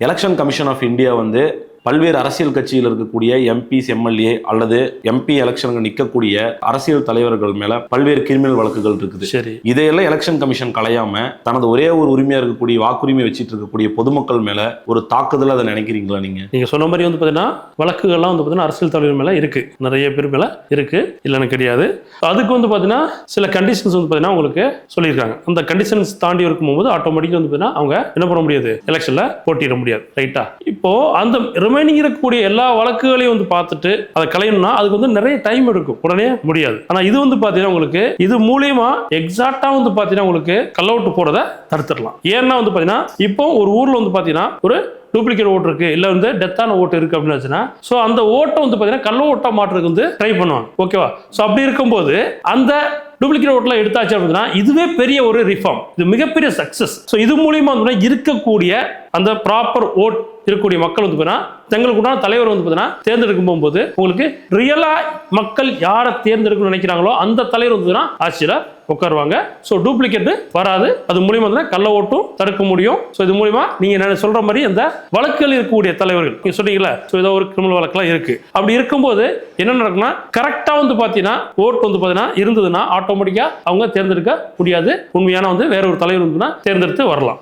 Election commission of India வந்து பல்வேறு அரசியல் கட்சியில் இருக்கக்கூடிய எம்பிஸ் எம்எல்ஏ அல்லது எம்பி எலெக்ஷனுக்கு நிற்கக்கூடிய அரசியல் தலைவர்கள் மேல பல்வேறு கிரிமினல் வழக்குகள் இருக்குது. சரி. இதையெல்லாம் எலெக்ஷன் கமிஷன் களையாம தனது ஒரே ஒரு உரிமையா இருக்கக்கூடிய வாக்குரிமை வச்சிட்டு இருக்கக்கூடிய பொதுமக்கள் மேல ஒரு தாக்குதல் அதை நினைக்கிறீங்களா நீங்க? நீங்க சொன்ன மாதிரி வந்து பார்த்தீங்கன்னா வழக்குகள்லாம் வந்து பார்த்தீங்கன்னா அரசியல் தலைவர் மேல இருக்கு. நிறைய பேர் மேல இருக்கு. இல்லைன்னு கிடையாது. அதுக்கு வந்து பார்த்தீங்கன்னா சில கண்டிஷன்ஸ் வந்து பார்த்தீங்கன்னா உங்களுக்கு சொல்லியிருக்காங்க. அந்த கண்டிஷன்ஸ் தாண்டி இருக்கும்போது ஆட்டோமேட்டிக்காக வந்து பார்த்தீங்கன்னா அவங்க என்ன பண்ண முடியாது? எலெக்ஷன்ல போட்டியிட முடியாது. ரைட்டா இப்போ அந்த ரிமைனிங் இருக்கக்கூடிய எல்லா வழக்குகளையும் வந்து பார்த்துட்டு அதை கலையணும்னா அதுக்கு வந்து நிறைய டைம் எடுக்கும். உடனே முடியாது. ஆனா இது வந்து பார்த்தீங்கன்னா உங்களுக்கு இது மூலியமா எக்ஸாக்டா வந்து பாத்தீங்கன்னா உங்களுக்கு கல் அவுட் போறதை தடுத்துடலாம். ஏன்னா வந்து பாத்தீங்கன்னா இப்போ ஒரு ஊர்ல வந்து பாத்தீங்கன்னா ஒரு டூப்ளிகேட் ஓட்டு இருக்கு. இல்ல வந்து டெத்தான ஓட்டு இருக்கு அப்படின்னு வச்சுன்னா ஸோ அந்த ஓட்டை வந்து பார்த்தீங்கன்னா கள்ள ஓட்டா மாற்றுறதுக்கு வந்து ட்ரை பண்ணுவாங்க. ஓகேவா ஸோ அப்படி இருக்கும்போது அந்த டூப்ளிகேட் ஓட்டெலாம் எடுத்தாச்சு அப்படின்னா இதுவே பெரிய ஒரு ரிஃபார்ம் இது மிகப்பெரிய சக்ஸஸ் ஸோ இது மூலியமாக வந்து இருக்கக்கூடிய அந்த ப்ராப்பர் ஓட் இருக்கக்கூடிய மக்கள் வந்து பார்த்தீங்கன்னா தங்களுக்கு உண்டான தலைவர் வந்து பார்த்தீங்கன்னா தேர்ந்தெடுக்கும் போகும்போது உங்களுக்கு ரியலாக மக்கள் யாரை தேர்ந்தெடுக்கணும்னு நினைக்கிறாங்களோ அந்த தலைவர் வந்து பார்த்தீங்கன்னா ஆட்சியில் உட்காருவாங்க. ஸோ டூப்ளிகேட் வராது. அது மூலியமா வந்து கள்ள ஓட்டும் தடுக்க முடியும். ஸோ இது மூலியமா நீங்க நான் சொல்ற மாதிரி அந்த வழக்குகள் இருக்கக்கூடிய தலைவர்கள் நீங்க சொன்னீங்களா ஸோ ஏதோ ஒரு கிரிமினல் வழக்கெல்லாம் இருக்கு. அப்படி இருக்கும்போது என்ன நடக்கும்னா கரெக்டாக வந்து பார்த்தீங்கன்னா ஓட் வந்து பார்த்தீங்கன்னா இருந்ததுன்னா ஆட்டோமேட்டிக்காக அவங்க தேர்ந்தெடுக்க முடியாது. உண்மையான வந்து வேற ஒரு தலைவர் வந்து தேர்ந்தெடுத்து வரலாம்.